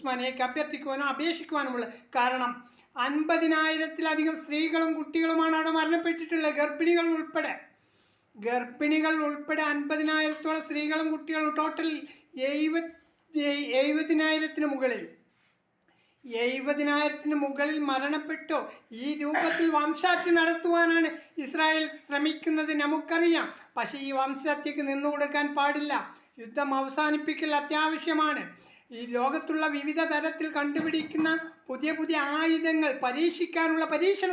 ഉസ്മാനെയൊക്കെ അഭ്യർത്ഥിക്കുവാനും അപേക്ഷിക്കുവാനുമുള്ളത് കാരണം അൻപതിനായിരത്തിലധികം സ്ത്രീകളും കുട്ടികളുമാണ് അവിടെ മരണപ്പെട്ടിട്ടുള്ളത്. ഗർഭിണികൾ ഉൾപ്പെടെ. ഗർഭിണികൾ ഉൾപ്പെടെ അൻപതിനായിരത്തോളം സ്ത്രീകളും കുട്ടികളും ടോട്ടൽ എഴുപത്തി എഴുപതിനായിരത്തിന് മുകളിൽ. എഴുപതിനായിരത്തിന് മുകളിൽ മരണപ്പെട്ടു ഈ രൂപത്തിൽ വംശഹത്യ നടത്തുവാനാണ് ഇസ്രായേൽ ശ്രമിക്കുന്നത് നമുക്കറിയാം. പക്ഷേ ഈ വംശഹത്യക്ക് നിന്നുകൊടുക്കാൻ പാടില്ല. യുദ്ധം അവസാനിപ്പിക്കൽ അത്യാവശ്യമാണ്. ഈ ലോകത്തുള്ള വിവിധ തരത്തിൽ കണ്ടുപിടിക്കുന്ന പുതിയ പുതിയ ആയുധങ്ങൾ പരീക്ഷിക്കാനുള്ള പരീക്ഷണ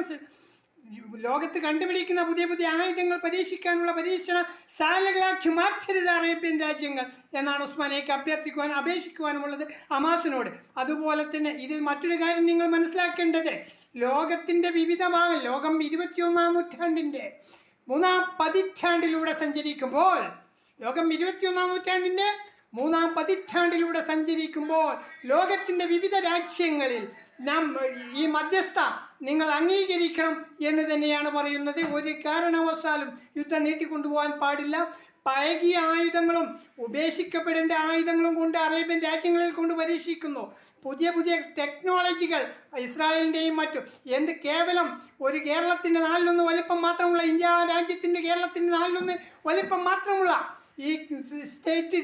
ലോകത്ത് കണ്ടുപിടിക്കുന്ന പുതിയ പുതിയ ആയുധങ്ങൾ പരീക്ഷിക്കാനുള്ള പരീക്ഷണ ശാലകളാക്കി മാറ്റരുത് അറേബ്യൻ രാജ്യങ്ങൾ എന്നാണ് ഉസ്മാനേക്ക് അഭ്യർത്ഥിക്കുവാൻ അപേക്ഷിക്കുവാനുമുള്ളത് അമാസിനോട്. അതുപോലെ തന്നെ ഇതിൽ മറ്റൊരു കാര്യം നിങ്ങൾ മനസ്സിലാക്കേണ്ടത്. ലോകത്തിന്റെ വിവിധ ഭാഗം ലോകം ഇരുപത്തിയൊന്നാം നൂറ്റാണ്ടിന്റെ മൂന്നാം പതിറ്റാണ്ടിലൂടെ സഞ്ചരിക്കുമ്പോൾ ലോകം ഇരുപത്തിയൊന്നാം നൂറ്റാണ്ടിന്റെ മൂന്നാം പതിറ്റാണ്ടിലൂടെ സഞ്ചരിക്കുമ്പോൾ ലോകത്തിന്റെ വിവിധ രാജ്യങ്ങളിൽ നാം ഈ മധ്യസ്ഥ നിങ്ങൾ അംഗീകരിക്കണം എന്ന് തന്നെയാണ് പറയുന്നത്. ഒരു കാരണവശാലും യുദ്ധം നീട്ടിക്കൊണ്ടുപോകാൻ പാടില്ല. പഴകിയ ആയുധങ്ങളും ഉപേക്ഷിക്കപ്പെടേണ്ട ആയുധങ്ങളും കൊണ്ട് അറേബ്യൻ രാജ്യങ്ങളിൽ കൊണ്ട് പരീക്ഷിക്കുന്നു. പുതിയ പുതിയ ടെക്നോളജികൾ ഇസ്രായേലിന്റെയും മറ്റും. എന്ത് കേവലം ഒരു കേരളത്തിന്റെ നാലിലൊന്ന് വലിപ്പം മാത്രമുള്ള ഇന്ത്യ രാജ്യത്തിന്റെ കേരളത്തിന്റെ നാലിലൊന്ന് വലിപ്പം മാത്രമുള്ള ഈ സ്റ്റേറ്റ്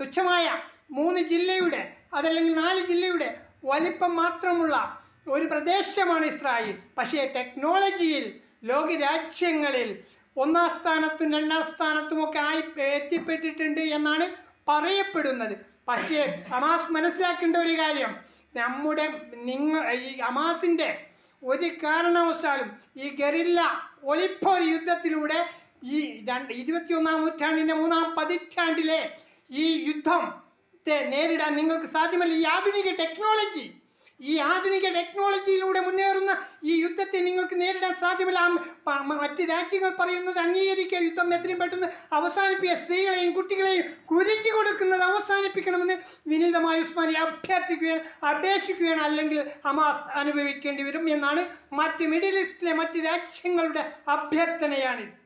തുച്ഛമായ മൂന്ന് ജില്ലയുടെ അതല്ലെങ്കിൽ നാല് ജില്ലയുടെ വലിപ്പം മാത്രമുള്ള ഒരു പ്രദേശമാണ് ഇസ്രായേൽ. പക്ഷേ ടെക്നോളജിയിൽ ലോകരാജ്യങ്ങളിൽ ഒന്നാം സ്ഥാനത്തും രണ്ടാം സ്ഥാനത്തുമൊക്കെ ആയി എത്തിപ്പെട്ടിട്ടുണ്ട് എന്നാണ് പറയപ്പെടുന്നത്. പക്ഷേ അമാസ് മനസ്സിലാക്കേണ്ട ഒരു കാര്യം നമ്മുടെ നിങ്ങൾ ഈ ഹമാസിന്റെ ഒരു കാരണവശാലും ഈ ഗറില്ല ഒളിപ്പോർ യുദ്ധത്തിലൂടെ ഈ രണ്ട് ഇരുപത്തിയൊന്നാം നൂറ്റാണ്ടിന്റെ മൂന്നാം പതിറ്റാണ്ടിലെ ഈ യുദ്ധത്തെ നേരിടാൻ നിങ്ങൾക്ക് സാധ്യമല്ല. ഈ ആധുനിക ടെക്നോളജി ഈ ആധുനിക ടെക്നോളജിയിലൂടെ മുന്നേറുന്ന ഈ യുദ്ധത്തെ നിങ്ങൾക്ക് നേരിടാൻ സാധ്യമല്ല. മറ്റ് രാജ്യങ്ങൾ പറയുന്നത് അംഗീകരിക്കുക യുദ്ധം എത്രയും പെട്ടെന്ന് അവസാനിപ്പിക്കുക സ്ത്രീകളെയും കുട്ടികളെയും കുരിച്ചു കൊടുക്കുന്നത് അവസാനിപ്പിക്കണമെന്ന് വിനീതമായ ഉസ്മാനെ അഭ്യർത്ഥിക്കുകയാണ് അപേക്ഷിക്കുകയാണ്. അല്ലെങ്കിൽ അമാസ് അനുഭവിക്കേണ്ടി വരും എന്നാണ് മറ്റ് മിഡിൽ ഈസ്റ്റിലെ മറ്റ് രാജ്യങ്ങളുടെ അഭ്യർത്ഥനയാണ്